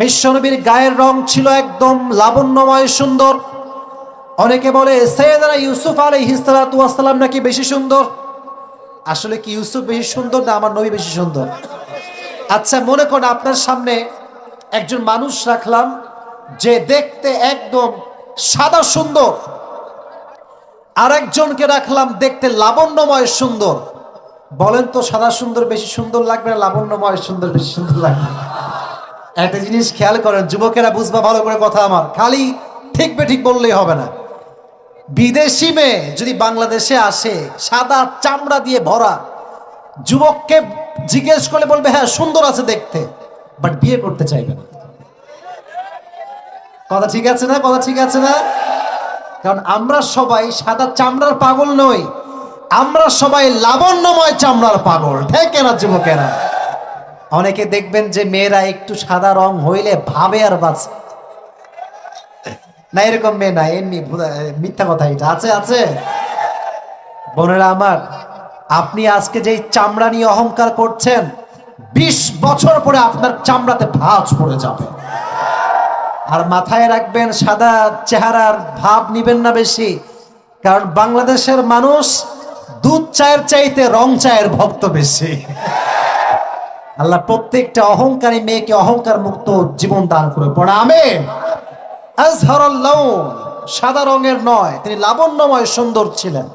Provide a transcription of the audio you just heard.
বিশ্বনবীর গায়ের রং ছিল একদম লাবণ্যময়, সুন্দর। অনেকে বলে সৈয়দনা ইউসুফ আলী হিসালাম নাকি বেশি সুন্দর? আসলে কি ইউসুফ বেশি সুন্দর না আমার নবী বেশি সুন্দর? আচ্ছা মনে করুন আপনার সামনে একজন মানুষ রাখলাম, যে দেখতে একদম সাদা সুন্দর। আর একজনকে রাখলাম দেখতে লাবণ্যময়, সুন্দর। বলেন তো, সাদা সুন্দর বেশি সুন্দর লাগবে না লাবণ্যময় সুন্দর বেশি সুন্দর লাগবে? একটা জিনিস খেয়াল করেন, যুবকেরা বুঝবা ভালো করে কথা আমার। খালি ঠিক বে ঠিক বললেই হবে না। বিদেশি মেয়ে যদি বাংলাদেশে আসে, সাদা চামড়া দিয়ে ভরা, যুবককে জিজ্ঞেস করলে বলবে হ্যাঁ সুন্দর আছে দেখতে। বাট বিয়ে করতে চাইবে না। কথা ঠিক আছে না? কথা ঠিক আছে না? কারণ আমরা সবাই সাদা চামড়ার পাগল নই। আমরা সবাই লাবণ্যময় চামড়ার পাগল। ঠিক না যুবকেরা। অনেকে দেখবেন যে মেয়েরা একটু সাদা রং হইলে ভাবে আর বাঁচে। না, এরকম মেয়ে না, এমনি মিথ্যা কথা এটা। আছে আছে। বোনেরা আমার, আপনি আজকে যেই চামড়া নিয়ে অহংকার করছেন, বিশ বছর পরে আপনার চামড়াতে ভাঁজ পড়ে যাবে। আর মাথায় রাখবেন, সাদা চেহারার ভাব নিবেন না বেশি। কারণ বাংলাদেশের মানুষ দুধ চায়ের চাইতে রং চায়ের ভক্ত বেশি। আল্লাহ প্রত্যেকটা অহংকারী মেয়েকে অহংকার মুক্ত জীবন দান করে পড়া। আমি সাদা রঙের নয়, তিনি লাবণ্যময় সুন্দর ছিলেন।